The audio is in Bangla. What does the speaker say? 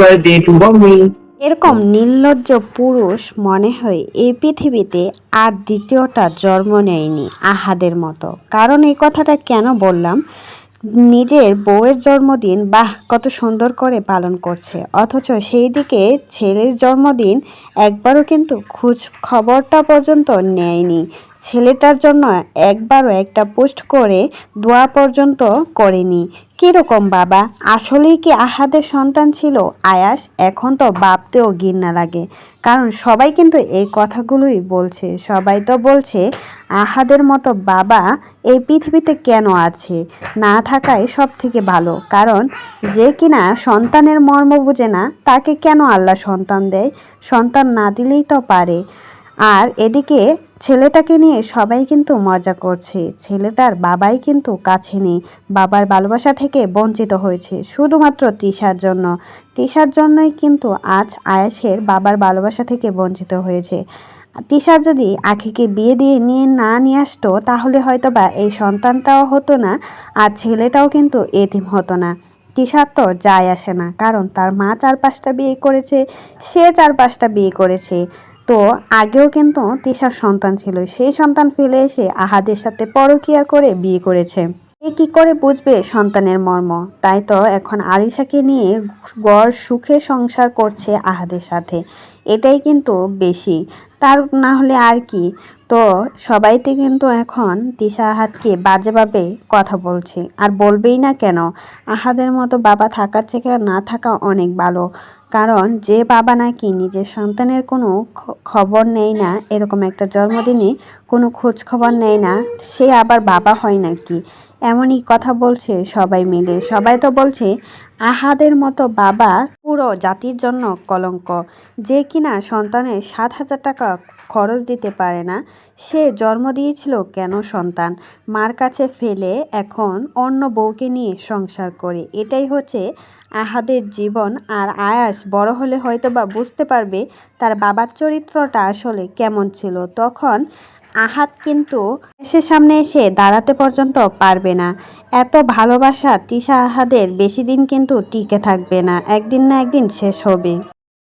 Birthday to Bonnie. এরকম নির্লজ্জ পুরুষ মনে হয় এই পৃথিবীতে আর দ্বিতীয়টা জন্ম নেয়নি আহাদের মতো। কারণ এই কথাটা কেন বললাম? নিজের বউয়ের জন্মদিন বাহ কত সুন্দর করে পালন করছে। অথচ সেই দিকে ছেলের জন্মদিন একবারও কিন্তু খোঁজ খবরটা পর্যন্ত নেয়নি। ছেলেটার জন্য একবারও একটা পোস্ট করে দোয়া পর্যন্ত করেনি। কীরকম বাবা? আসলেই কি আহাদের সন্তান ছিল? আয়াস, এখন তো ভাবতেও ঘৃণা লাগে। কারণ সবাই কিন্তু এই কথাগুলোই বলছে। সবাই তো বলছে, আহাদের মতো বাবা এই পৃথিবীতে কেন আছে? না থাকাই সব থেকে ভালো। কারণ যে কিনা সন্তানের মর্ম বুঝে না, তাকে কেন আল্লাহ সন্তান দেয়? সন্তান না দিলেই তো পারে। আর এদিকে ছেলেটাকে নিয়ে সবাই কিন্তু মজা করছে। ছেলেটার বাবাই কিন্তু কাছে নেই। বাবার ভালোবাসা থেকে বঞ্চিত হয়েছে, শুধুমাত্র তিশার জন্য। তিশার জন্যই কিন্তু আজ আয়াসের বাবার ভালোবাসা থেকে বঞ্চিত হয়েছে। তিশা যদি আখিকে বিয়ে দিয়ে নিয়ে না নিয়ে আসতো, তাহলে হয়তো বা এই সন্তানটাও হতো না আর ছেলেটাও কিন্তু এতিম হতো না। তিশার তো যায় আসে না, কারণ তার মা চার পাঁচটা বিয়ে করেছে, সে চার পাঁচটা বিয়ে করেছে। তো আগেও কিন্তু তিশার সন্তান ছিল। সেই সন্তান ফেলে এসে আহাদের সাথে পরকিয়া করে বিয়ে করেছে। এ কি করে বুঝবে সন্তানের মর্ম? তাই তো এখন আলিশাকে নিয়ে গড় সুখে সংসার করছে আহাদের সাথে। এটাই কিন্তু বেশি। তার না হলে আর কি? তো সবাইতে কিন্তু এখন দিশা আহাদকে বাজেভাবে কথা বলছে। আর বলবেই না কেন? আহাদের মতো বাবা থাকার থেকে না থাকা অনেক ভালো। কারণ যে বাবা নাকি নিজের সন্তানের কোনো খবর নেই না এরকম একটা জন্মদিনে কোনো খোঁজ খবর নেয় না। সে আবার বাবা হয় নাকি? এমনই কথা বলছে সবাই মিলে। সবাই তো বলছে, আহাদের মতো বাবা পুরো জাতির জন্য কলঙ্ক। যে কিনা সন্তানের সাত হাজার টাকা খরচ দিতে পারে না, সে জন্ম দিয়েছিল কেন সন্তান? মার কাছে ফেলে এখন অন্য বউকে নিয়ে সংসার করে। এটাই হচ্ছে আহাদের জীবন। আর আয়াস বড় হলে হয়তো বা বুঝতে পারবে তার বাবার চরিত্রটা আসলে কেমন ছিল। তখন আহাত কিন্তু সে সামনে এসে দাঁড়াতে পর্যন্ত পারবে না। এত ভালোবাসা তিশা আহাদের বেশি দিন কিন্তু টিকে থাকবে না। একদিন না একদিন শেষ হবে।